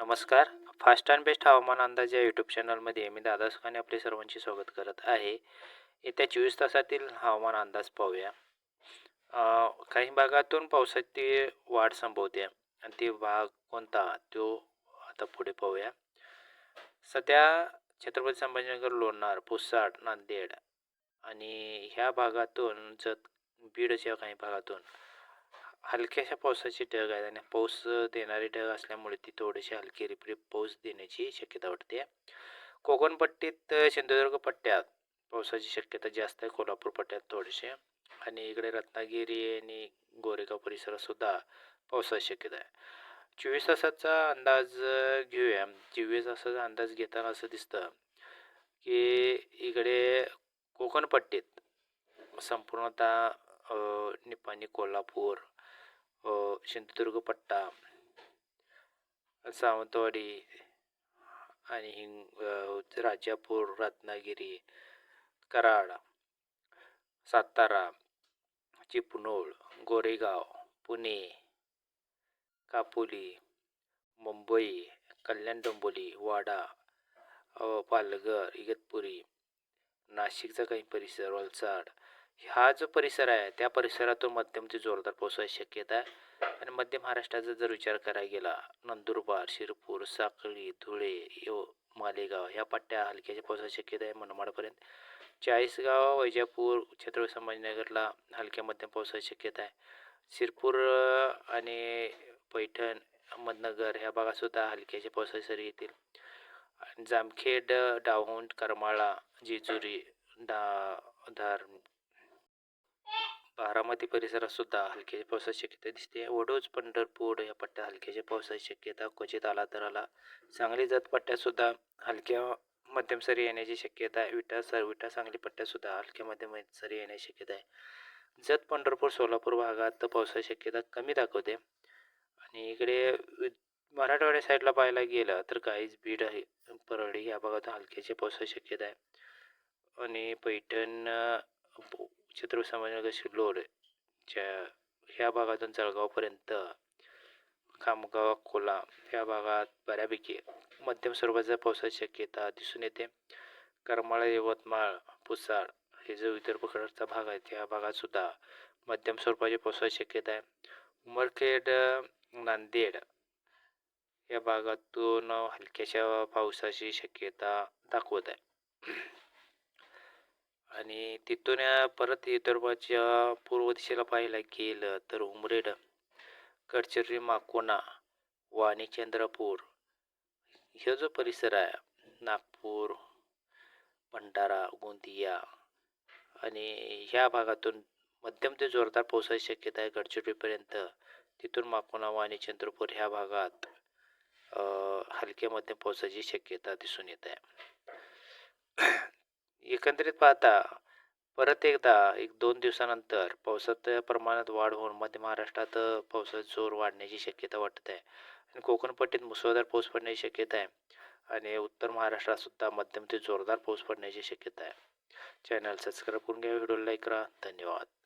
नमस्कार. Fast and best हवामान अंदाज या यूट्यूब चॅनलमध्ये मी दादा सुखाने आपले सर्वांचे स्वागत करत आहे. येत्या चोवीस तासातील हवामान अंदाज पाहूया. काही भागातून पावसाची वाढ संभवते. आणि ते भाग कोणता तो आता पुढे पाहूया. सध्या छत्रपती संभाजीनगर लोणार पुसाड नांदेड आणि ह्या भागातून जत बीडच्या काही भागातून हलक्याशा पावसाची ढग आहे आणि पाऊस देणारी ढग असल्यामुळे ती थोडीशी हलकी रिपरिप पाऊस देण्याची शक्यता वाटते. कोकण पट्टीत सिंधुदुर्ग पट्ट्यात पावसाची शक्यता जास्त आहे. कोल्हापूर पट्ट्यात थोडेसे आणि इकडे रत्नागिरी आणि गोरेगाव परिसरातसुद्धा पावसाची शक्यता आहे. चोवीस तासाचा अंदाज घेऊया. चोवीस तासाचा अंदाज घेताना असं दिसतं की इकडे कोकण पट्टीत संपूर्णतः निपाणी कोल्हापूर सिंधुदुर्ग पट्टा सावंतवाडी आणि हिंग राजापूर रत्नागिरी कराड सातारा चिपळूण गोरेगाव पुणे कापोली मुंबई कल्याण डोंबोली वाडा पालघर इगतपुरी नाशिकचा काही परिसर वलसाड हा जो परिसर आहे त्या परिसरातून मध्यम ते जोरदार पावसाची शक्यता आहे. आणि मध्य महाराष्ट्राचा जर विचार करायला गेला नंदुरबार शिरपूर साखळी धुळे यो मालेगाव ह्या पट्ट्या हलक्याच्या पावसाची शक्यता आहे मनमाडपर्यंत. चाळीसगाव वैजापूर छत्रपती संभाजीनगरला हलक्या मध्यम पावसाची शक्यता आहे. शिरपूर आणि पैठण अहमदनगर ह्या भागातसुद्धा हलक्याच्या पावसाची सरी येतील. आणि जामखेड डावहुंड करमाळा जेजुरी डा धार बारामती परिसरात सुद्धा हलक्याच्या पावसाची शक्यता दिसते. वडोज पंढरपूर या पट्ट्यात हलक्याच्या पावसाची शक्यता क्वचित आला तर आला. सांगली जात पट्ट्यासुद्धा हलक्या मध्यम सरी येण्याची शक्यता आहे. विटा सर विटा सांगली पट्ट्यासुद्धा हलक्या मध्यम सरी येण्याची शक्यता आहे. जत पंढरपूर सोलापूर भागात पावसाची शक्यता कमी दाखवते. आणि इकडे मराठवाड्या साईडला पाहायला गेलं तर काहीच बीड आहे परळी या भागात हलक्याची पावसाची शक्यता आहे. आणि पैठण अ, छत्रपती संभाजीनगर शिल्लोड च्या ह्या भागातून जळगावपर्यंत खामगाव अकोला ह्या भागात बऱ्यापैकी मध्यम स्वरूपाच्या पावसाची शक्यता दिसून येते. करमाळा यवतमाळ पुसाड हे जो विदर्भकडचा भाग आहे त्या भागात सुद्धा मध्यम स्वरूपाची पावसाची शक्यता आहे. उमरखेड नांदेड या भागातून हलक्याशा पावसाची शक्यता दाखवत आहे. आणि तिथून परत विदर्भाच्या पूर्व दिशेला पाहायला गेलं तर उमरेड गडचिरोली माकोना वाणी चंद्रपूर हा जो परिसर आहे नागपूर भंडारा गोंदिया आणि ह्या भागातून मध्यम ते जोरदार पावसाची शक्यता आहे गडचिरोलीपर्यंत. तिथून माकोना वाणी चंद्रपूर ह्या भागात हलक्या मध्यम पावसाची शक्यता दिसून येत आहे. एकंदरीत पाहता परत एकदा एक दोन दिवसानंतर पावसाच्या प्रमाणात वाढ होऊन मध्य महाराष्ट्रात पावसाचा जोर वाढण्याची शक्यता वाटत आहे. आणि कोकणपट्टीत मुसळधार पाऊस पडण्याची शक्यता आहे. आणि उत्तर महाराष्ट्रात सुद्धा मध्यम ते जोरदार पाऊस पडण्याची शक्यता आहे. चॅनल सबस्क्राईब करून घ्या व्हिडिओ लाईक करा. धन्यवाद.